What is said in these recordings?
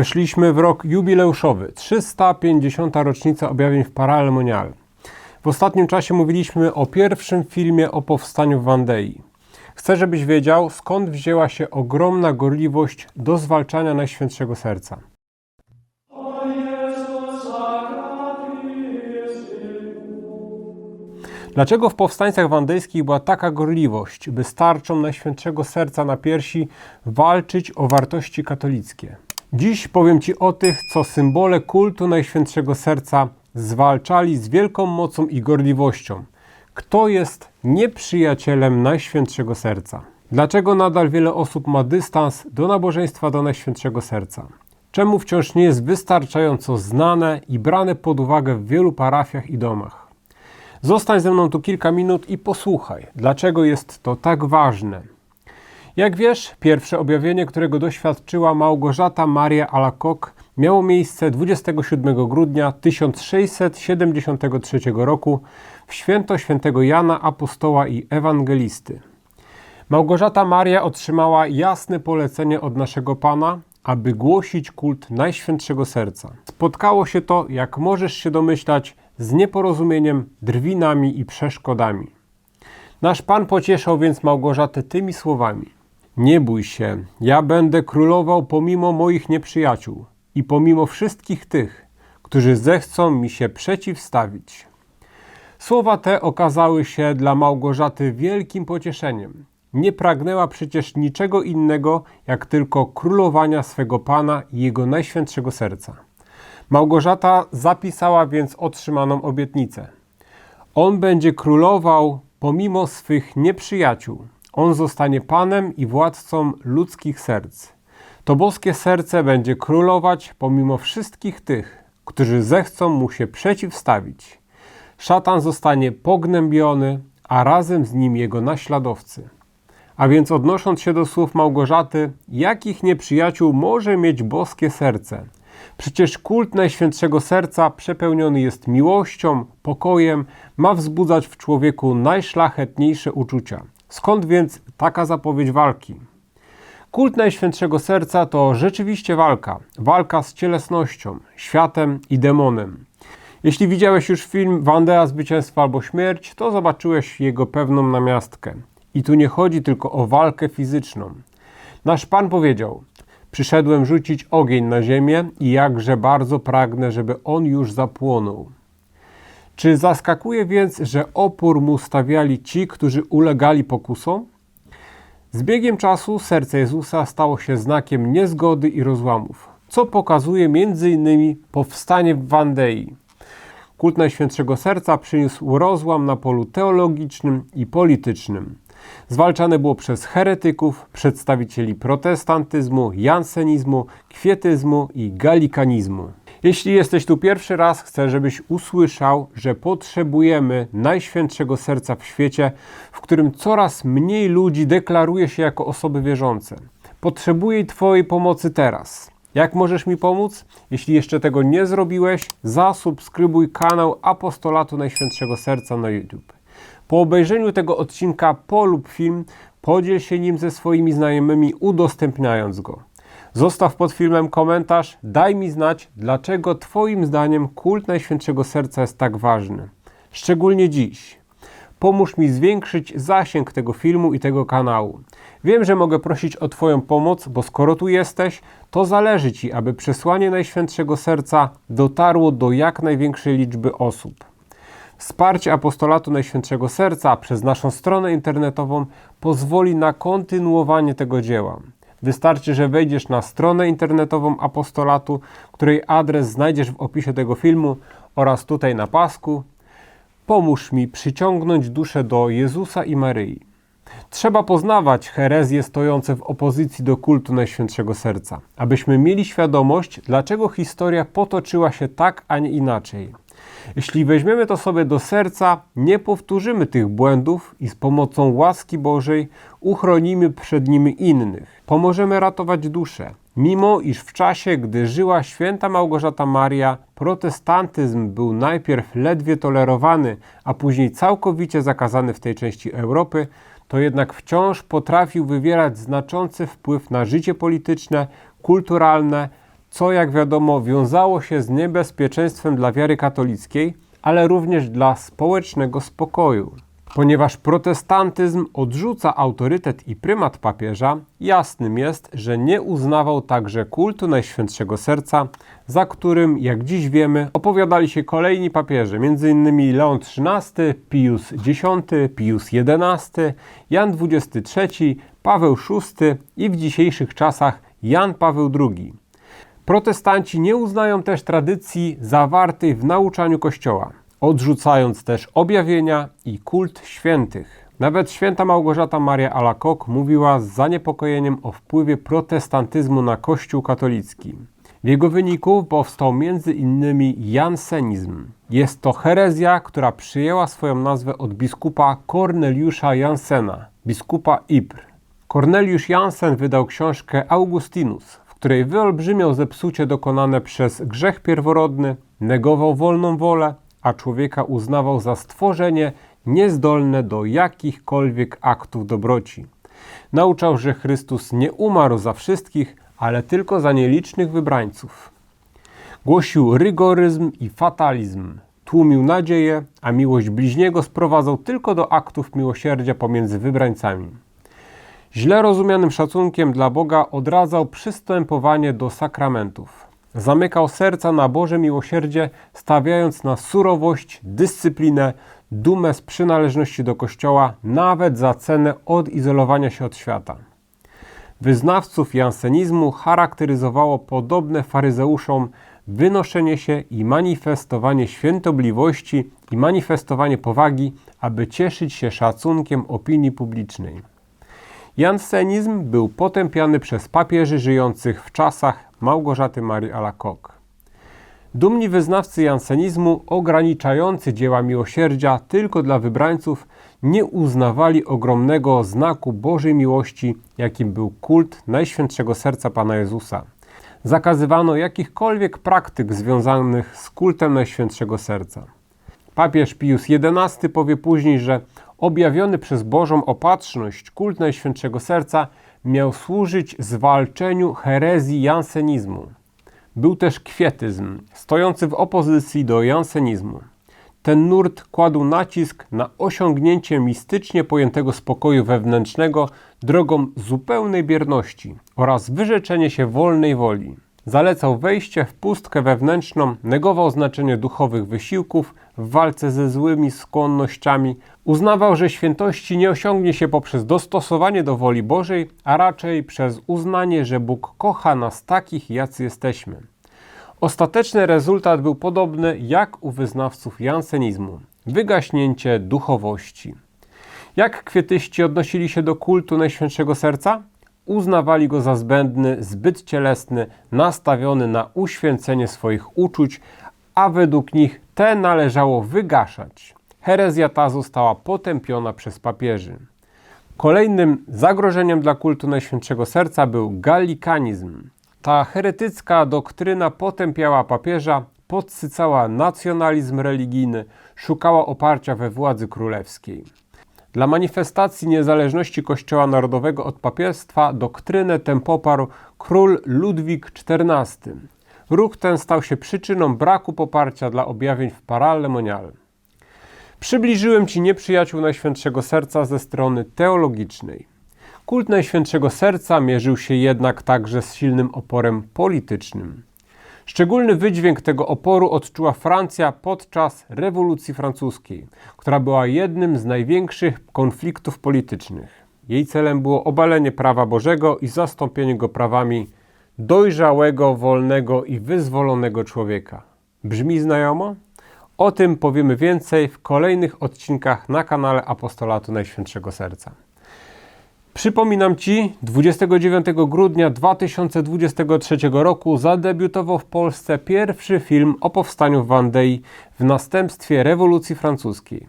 Weszliśmy w rok jubileuszowy, 350. rocznica objawień w Parallel Monial. W ostatnim czasie mówiliśmy o pierwszym filmie o powstaniu w Wandei. Chcę, żebyś wiedział, skąd wzięła się ogromna gorliwość do zwalczania Najświętszego Serca. Dlaczego w powstańcach wandejskich była taka gorliwość, by starczą Najświętszego Serca na piersi walczyć o wartości katolickie? Dziś powiem Ci o tych, co symbole kultu Najświętszego Serca zwalczali z wielką mocą i gorliwością. Kto jest nieprzyjacielem Najświętszego Serca? Dlaczego nadal wiele osób ma dystans do nabożeństwa do Najświętszego Serca? Czemu wciąż nie jest wystarczająco znane i brane pod uwagę w wielu parafiach i domach? Zostań ze mną tu kilka minut i posłuchaj, dlaczego jest to tak ważne. Jak wiesz, pierwsze objawienie, którego doświadczyła Małgorzata Maria Alacoque, miało miejsce 27 grudnia 1673 roku w święto świętego Jana Apostoła i Ewangelisty. Małgorzata Maria otrzymała jasne polecenie od naszego Pana, aby głosić kult Najświętszego Serca. Spotkało się to, jak możesz się domyślać, z nieporozumieniem, drwinami i przeszkodami. Nasz Pan pocieszał więc Małgorzatę tymi słowami: Nie bój się, ja będę królował pomimo moich nieprzyjaciół i pomimo wszystkich tych, którzy zechcą mi się przeciwstawić. Słowa te okazały się dla Małgorzaty wielkim pocieszeniem. Nie pragnęła przecież niczego innego, jak tylko królowania swego Pana i Jego Najświętszego Serca. Małgorzata zapisała więc otrzymaną obietnicę. On będzie królował pomimo swych nieprzyjaciół. On zostanie panem i władcą ludzkich serc. To boskie serce będzie królować pomimo wszystkich tych, którzy zechcą mu się przeciwstawić. Szatan zostanie pognębiony, a razem z nim jego naśladowcy. A więc odnosząc się do słów Małgorzaty, jakich nieprzyjaciół może mieć boskie serce? Przecież kult Najświętszego Serca przepełniony jest miłością, pokojem, ma wzbudzać w człowieku najszlachetniejsze uczucia. Skąd więc taka zapowiedź walki? Kult Najświętszego Serca to rzeczywiście walka. Walka z cielesnością, światem i demonem. Jeśli widziałeś już film Wandea Zwycięstwo albo Śmierć, to zobaczyłeś jego pewną namiastkę. I tu nie chodzi tylko o walkę fizyczną. Nasz Pan powiedział: Przyszedłem rzucić ogień na ziemię i jakże bardzo pragnę, żeby on już zapłonął. Czy zaskakuje więc, że opór mu stawiali ci, którzy ulegali pokusom? Z biegiem czasu serce Jezusa stało się znakiem niezgody i rozłamów, co pokazuje m.in. powstanie w Wandei. Kult Najświętszego Serca przyniósł rozłam na polu teologicznym i politycznym. Zwalczane było przez heretyków, przedstawicieli protestantyzmu, jansenizmu, kwietyzmu i galikanizmu. Jeśli jesteś tu pierwszy raz, chcę, żebyś usłyszał, że potrzebujemy Najświętszego Serca w świecie, w którym coraz mniej ludzi deklaruje się jako osoby wierzące. Potrzebuję Twojej pomocy teraz. Jak możesz mi pomóc? Jeśli jeszcze tego nie zrobiłeś, zasubskrybuj kanał Apostolatu Najświętszego Serca na YouTube. Po obejrzeniu tego odcinka polub film, podziel się nim ze swoimi znajomymi, udostępniając go. Zostaw pod filmem komentarz, daj mi znać, dlaczego Twoim zdaniem kult Najświętszego Serca jest tak ważny. Szczególnie dziś. Pomóż mi zwiększyć zasięg tego filmu i tego kanału. Wiem, że mogę prosić o Twoją pomoc, bo skoro tu jesteś, to zależy Ci, aby przesłanie Najświętszego Serca dotarło do jak największej liczby osób. Wsparcie apostolatu Najświętszego Serca przez naszą stronę internetową pozwoli na kontynuowanie tego dzieła. Wystarczy, że wejdziesz na stronę internetową apostolatu, której adres znajdziesz w opisie tego filmu oraz tutaj na pasku. Pomóż mi przyciągnąć duszę do Jezusa i Maryi. Trzeba poznawać herezje stojące w opozycji do kultu Najświętszego Serca, abyśmy mieli świadomość, dlaczego historia potoczyła się tak, a nie inaczej. Jeśli weźmiemy to sobie do serca, nie powtórzymy tych błędów i z pomocą łaski Bożej uchronimy przed nimi innych. Pomożemy ratować duszę. Mimo iż w czasie, gdy żyła święta Małgorzata Maria, protestantyzm był najpierw ledwie tolerowany, a później całkowicie zakazany w tej części Europy, to jednak wciąż potrafił wywierać znaczący wpływ na życie polityczne, kulturalne, co jak wiadomo wiązało się z niebezpieczeństwem dla wiary katolickiej, ale również dla społecznego spokoju. Ponieważ protestantyzm odrzuca autorytet i prymat papieża, jasnym jest, że nie uznawał także kultu Najświętszego Serca, za którym, jak dziś wiemy, opowiadali się kolejni papieże, m.in. Leon XIII, Pius X, Pius XI, Jan XXIII, Paweł VI i w dzisiejszych czasach Jan Paweł II. Protestanci nie uznają też tradycji zawartej w nauczaniu Kościoła odrzucając też objawienia i kult świętych. Nawet święta Małgorzata Maria Alacoque mówiła z zaniepokojeniem o wpływie protestantyzmu na Kościół katolicki. W jego wyniku powstał m.in. jansenizm. Jest to herezja, która przyjęła swoją nazwę od biskupa Korneliusza Jansena, biskupa Ypres. Korneliusz Jansen wydał książkę Augustinus, której wyolbrzymiał zepsucie dokonane przez grzech pierworodny, negował wolną wolę, a człowieka uznawał za stworzenie niezdolne do jakichkolwiek aktów dobroci. Nauczał, że Chrystus nie umarł za wszystkich, ale tylko za nielicznych wybrańców. Głosił rygoryzm i fatalizm, tłumił nadzieję, a miłość bliźniego sprowadzał tylko do aktów miłosierdzia pomiędzy wybrańcami. Źle rozumianym szacunkiem dla Boga odradzał przystępowanie do sakramentów. Zamykał serca na Boże miłosierdzie, stawiając na surowość, dyscyplinę, dumę z przynależności do Kościoła, nawet za cenę odizolowania się od świata. Wyznawców jansenizmu charakteryzowało podobne faryzeuszom wynoszenie się i manifestowanie świętobliwości i manifestowanie powagi, aby cieszyć się szacunkiem opinii publicznej. Jansenizm był potępiany przez papieży żyjących w czasach Małgorzaty Marii Alacoque. Dumni wyznawcy jansenizmu, ograniczający dzieła miłosierdzia tylko dla wybrańców, nie uznawali ogromnego znaku Bożej miłości, jakim był kult Najświętszego Serca Pana Jezusa. Zakazywano jakichkolwiek praktyk związanych z kultem Najświętszego Serca. Papież Pius XI powie później, że objawiony przez Bożą opatrzność kult Najświętszego Serca miał służyć zwalczeniu herezji jansenizmu. Był też kwietyzm, stojący w opozycji do jansenizmu. Ten nurt kładł nacisk na osiągnięcie mistycznie pojętego spokoju wewnętrznego drogą zupełnej bierności oraz wyrzeczenie się wolnej woli. Zalecał wejście w pustkę wewnętrzną, negował znaczenie duchowych wysiłków w walce ze złymi skłonnościami, uznawał, że świętości nie osiągnie się poprzez dostosowanie do woli Bożej, a raczej przez uznanie, że Bóg kocha nas takich, jacy jesteśmy. Ostateczny rezultat był podobny jak u wyznawców jansenizmu wygaśnięcie duchowości. Jak kwietyści odnosili się do kultu Najświętszego Serca? Uznawali go za zbędny, zbyt cielesny, nastawiony na uświęcenie swoich uczuć, a według nich te należało wygaszać. Herezja ta została potępiona przez papieży. Kolejnym zagrożeniem dla kultu Najświętszego Serca był galikanizm. Ta heretycka doktryna potępiała papieża, podsycała nacjonalizm religijny, szukała oparcia we władzy królewskiej. Dla manifestacji niezależności Kościoła Narodowego od papiestwa doktrynę tę poparł król Ludwik XIV. Ruch ten stał się przyczyną braku poparcia dla objawień w Parallemonial. Przybliżyłem Ci nieprzyjaciół Najświętszego Serca ze strony teologicznej. Kult Najświętszego Serca mierzył się jednak także z silnym oporem politycznym. Szczególny wydźwięk tego oporu odczuła Francja podczas rewolucji francuskiej, która była jednym z największych konfliktów politycznych. Jej celem było obalenie prawa Bożego i zastąpienie go prawami dojrzałego, wolnego i wyzwolonego człowieka. Brzmi znajomo? O tym powiemy więcej w kolejnych odcinkach na kanale Apostolatu Najświętszego Serca. Przypominam Ci, 29 grudnia 2023 roku zadebiutował w Polsce pierwszy film o powstaniu Wandei w następstwie rewolucji francuskiej.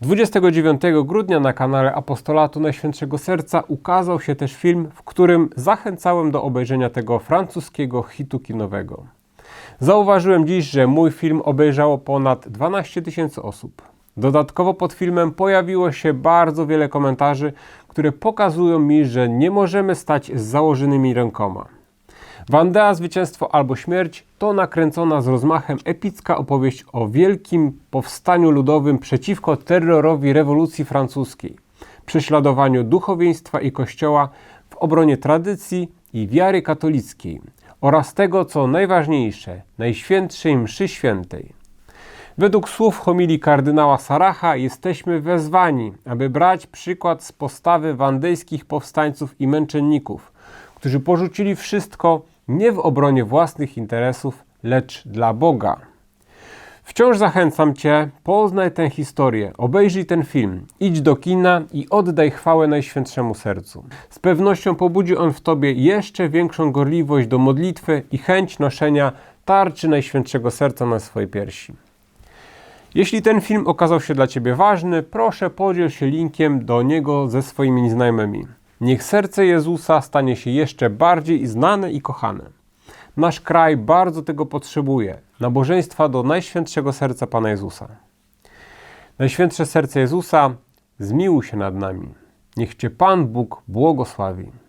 29 grudnia na kanale Apostolatu Najświętszego Serca ukazał się też film, w którym zachęcałem do obejrzenia tego francuskiego hitu kinowego. Zauważyłem dziś, że mój film obejrzało ponad 12 tysięcy osób. Dodatkowo pod filmem pojawiło się bardzo wiele komentarzy, które pokazują mi, że nie możemy stać z założonymi rękoma. Wandea Zwycięstwo albo Śmierć to nakręcona z rozmachem epicka opowieść o wielkim powstaniu ludowym przeciwko terrorowi rewolucji francuskiej, prześladowaniu duchowieństwa i kościoła w obronie tradycji i wiary katolickiej oraz tego, co najważniejsze, Najświętszej Mszy Świętej. Według słów homilii kardynała Saracha jesteśmy wezwani, aby brać przykład z postawy wandejskich powstańców i męczenników, którzy porzucili wszystko nie w obronie własnych interesów, lecz dla Boga. Wciąż zachęcam Cię, poznaj tę historię, obejrzyj ten film, idź do kina i oddaj chwałę Najświętszemu Sercu. Z pewnością pobudzi on w Tobie jeszcze większą gorliwość do modlitwy i chęć noszenia tarczy Najświętszego Serca na swojej piersi. Jeśli ten film okazał się dla Ciebie ważny, proszę podziel się linkiem do niego ze swoimi znajomymi. Niech serce Jezusa stanie się jeszcze bardziej znane i kochane. Nasz kraj bardzo tego potrzebuje. Nabożeństwa do Najświętszego Serca Pana Jezusa. Najświętsze Serce Jezusa, zmiłuj się nad nami. Niech Cię Pan Bóg błogosławi.